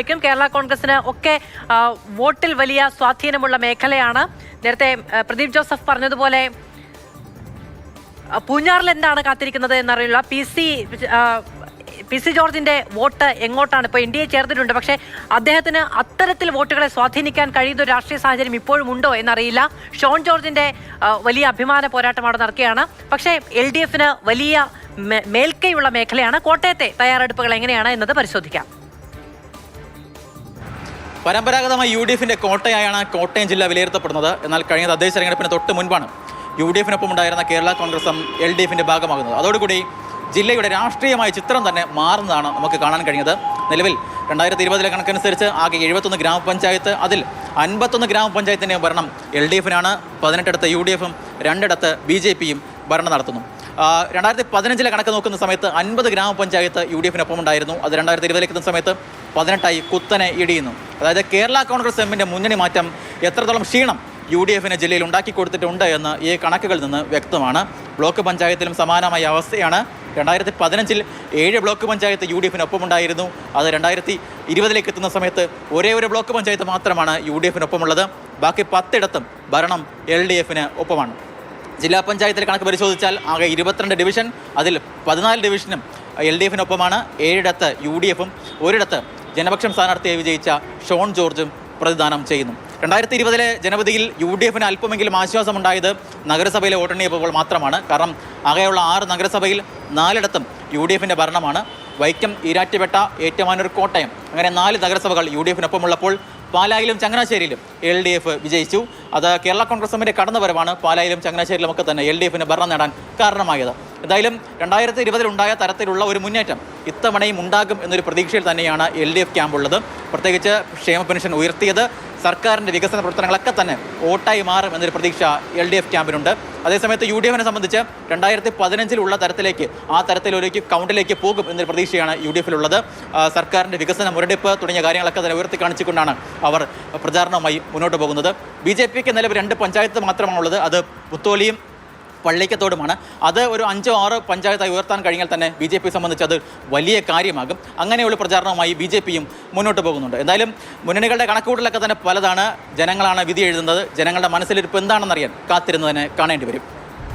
കേരള കോൺഗ്രസിന് ഒക്കെ വോട്ടിൽ വലിയ സ്വാധീനമുള്ള മേഖലയാണ്. നേരത്തെ പ്രദീപ് ജോസഫ് പറഞ്ഞതുപോലെ പൂഞ്ഞാറിൽ എന്താണ് കാത്തിരിക്കുന്നത് എന്നറിയില്ല. പി സി പി സി ജോർജിന്റെ വോട്ട് എങ്ങോട്ടാണ്? ഇപ്പോൾ ഇന്ത്യയെ ചേർത്തിട്ടുണ്ട് പക്ഷേ അദ്ദേഹത്തിന് അത്തരത്തിൽ വോട്ടുകളെ സ്വാധീനിക്കാൻ കഴിയുന്ന ഒരു രാഷ്ട്രീയ സാഹചര്യം ഇപ്പോഴും ഉണ്ടോ എന്നറിയില്ല. ഷോൺ ജോർജിന്റെ വലിയ അഭിമാന പോരാട്ടം അവിടെ നടക്കുകയാണ്. പക്ഷേ എൽ ഡി എഫിന് വലിയ മേൽക്കൈയുള്ള മേഖലയാണ്. കോട്ടയത്തെ തയ്യാറെടുപ്പുകൾ എങ്ങനെയാണ് എന്നത് പരിശോധിക്കാം. പരമ്പരാഗതമായി യു ഡി എഫിന്റെ കോട്ടയായാണ് കോട്ടയം ജില്ല വിലയിരുത്തപ്പെടുന്നത്. എന്നാൽ കഴിഞ്ഞ തദ്ദേശ തെരഞ്ഞെടുപ്പിന് തൊട്ട് മുൻപാണ് യു ഡി എഫിനൊപ്പം ഉണ്ടായിരുന്ന കേരള കോൺഗ്രസും എൽ ഡി എഫിന്റെ ഭാഗമാകുന്നത്. അതോടുകൂടി ജില്ലയുടെ രാഷ്ട്രീയമായ ചിത്രം തന്നെ മാറുന്നതാണ് നമുക്ക് കാണാൻ കഴിഞ്ഞത്. നിലവിൽ രണ്ടായിരത്തി ഇരുപതിലെ കണക്കനുസരിച്ച് ആകെ എഴുപത്തൊന്ന് ഗ്രാമപഞ്ചായത്ത് അതിൽ അൻപത്തൊന്ന് ഗ്രാമപഞ്ചായത്തിന്റെ ഭരണം എൽ ഡി എഫിനാണ്. പതിനെട്ടിടത്ത് യു ഡി എഫും രണ്ടിടത്ത് ബി ജെ പിയും ഭരണം നടത്തുന്നു. രണ്ടായിരത്തി പതിനഞ്ചിലെ കണക്ക് നോക്കുന്ന സമയത്ത് അൻപത് ഗ്രാമപഞ്ചായത്ത് യു ഡി എഫിനൊപ്പം ഉണ്ടായിരുന്നു. അത് രണ്ടായിരത്തി ഇരുപതിലേക്ക് എത്തുന്ന സമയത്ത് പതിനെട്ടായി കുത്തനെ ഇടിയുന്നു. അതായത് കേരള കോൺഗ്രസ് എമ്മിന്റെ മുന്നണി മാറ്റം എത്രത്തോളം ക്ഷീണം യു ഡി എഫിന് ജില്ലയിൽ ഉണ്ടാക്കി കൊടുത്തിട്ടുണ്ട് എന്ന് ഈ കണക്കുകളിൽ നിന്ന് വ്യക്തമാണ്. ബ്ലോക്ക് പഞ്ചായത്തിലും സമാനമായ അവസ്ഥയാണ്. രണ്ടായിരത്തി പതിനഞ്ചിൽ ഏഴ് ബ്ലോക്ക് പഞ്ചായത്ത് യു ഡി എഫിനൊപ്പമുണ്ടായിരുന്നു അത് രണ്ടായിരത്തി ഇരുപതിലേക്ക് എത്തുന്ന സമയത്ത് ഒരേ ഒരു ബ്ലോക്ക് പഞ്ചായത്ത് മാത്രമാണ് യു ഡി എഫിനൊപ്പമുള്ളത് ബാക്കി പത്തിടത്തും ഭരണം എൽ ഡി എഫിന് ഒപ്പമാണ്. ജില്ലാ പഞ്ചായത്തിലെ കണക്ക് പരിശോധിച്ചാൽ ആകെ ഇരുപത്തിരണ്ട് ഡിവിഷൻ അതിൽ പതിനാല് ഡിവിഷനും എൽ ഡി എഫിനൊപ്പമാണ് ഏഴിടത്ത് യു ഡി എഫും ഒരിടത്ത് ജനപക്ഷം സ്ഥാനാർത്ഥിയെ വിജയിച്ച ഷോൺ ജോർജും പ്രതിദാനം ചെയ്യുന്നു. രണ്ടായിരത്തി ഇരുപതിലെ ജനവിധിയിൽ യു ഡി എഫിന് അല്പമെങ്കിലും ആശ്വാസമുണ്ടായത് നഗരസഭയിലെ വോട്ടെണ്ണിയപ്പോൾ മാത്രമാണ്. കാരണം ആകെയുള്ള ആറ് നഗരസഭയിൽ നാലിടത്തും യു ഡി എഫിന്റെ ഭരണമാണ്. വൈക്കം ഈരാറ്റുപേട്ട ഏറ്റുമാനൂർ കോട്ടയം അങ്ങനെ നാല് നഗരസഭകൾ യു ഡി എഫിനൊപ്പമുള്ളപ്പോൾ പാലായിലും ചങ്ങനാശ്ശേരിയിലും എൽ ഡി എഫ് വിജയിച്ചു. അത് കേരള കോൺഗ്രസ് എമ്മിന്റെ കടന്നുവരവാണ് പാലായിലും ചങ്ങനാശ്ശേരിയിലും ഒക്കെ തന്നെ എൽ ഡി എഫിന് ഭരണം നേടാൻ കാരണമായത്. എന്തായാലും രണ്ടായിരത്തി ഇരുപതിലുണ്ടായ തരത്തിലുള്ള ഒരു മുന്നേറ്റം ഇത്തവണയും ഉണ്ടാകും എന്നൊരു പ്രതീക്ഷയിൽ തന്നെയാണ് എൽ ഡി എഫ് ക്യാമ്പുള്ളത് പ്രത്യേകിച്ച് ക്ഷേമ പെൻഷൻ ഉയർത്തിയത് സർക്കാരിന്റെ വികസന പ്രവർത്തനങ്ങളൊക്കെ തന്നെ വോട്ടായി മാറും എന്നൊരു പ്രതീക്ഷ എൽ ഡി എഫ് ക്യാമ്പിനുണ്ട് അതേസമയത്ത് യു ഡി എഫിനെ സംബന്ധിച്ച് രണ്ടായിരത്തി പതിനഞ്ചിലുള്ള തരത്തിലേക്ക് ആ തരത്തിലൊരു കൗണ്ടിലേക്ക് പോകും എന്നൊരു പ്രതീക്ഷയാണ് യു ഡി എഫിലുള്ളത്. സർക്കാരിന്റെ വികസന മുരടിപ്പ് തുടങ്ങിയ കാര്യങ്ങളൊക്കെ തന്നെ ഉയർത്തി കാണിച്ചുകൊണ്ടാണ് അവർ പ്രചാരണവുമായി മുന്നോട്ട് പോകുന്നത്. ബി ജെ പിക്ക് നിലവിൽ രണ്ട് പഞ്ചായത്ത് മാത്രമാണുള്ളത്. അത് പുത്തോലിയും പള്ളിക്കത്തോടുമാണ്. അത് ഒരു അഞ്ചോ ആറോ പഞ്ചായത്തായി ഉയർത്താൻ കഴിഞ്ഞാൽ തന്നെ ബി ജെ പി സംബന്ധിച്ച് അത് വലിയ കാര്യമാകും. അങ്ങനെയുള്ള പ്രചാരണവുമായി ബി ജെ പിയും മുന്നോട്ട് പോകുന്നുണ്ട്. എന്തായാലും മുന്നണികളുടെ കണക്കുകൂട്ടലൊക്കെ തന്നെ പലതാണ്. ജനങ്ങളാണ് വിധി എഴുതുന്നത്. ജനങ്ങളുടെ മനസ്സിലിരിപ്പ് എന്താണെന്നറിയാൻ കാത്തിരുന്നതിന് കാണേണ്ടി വരും.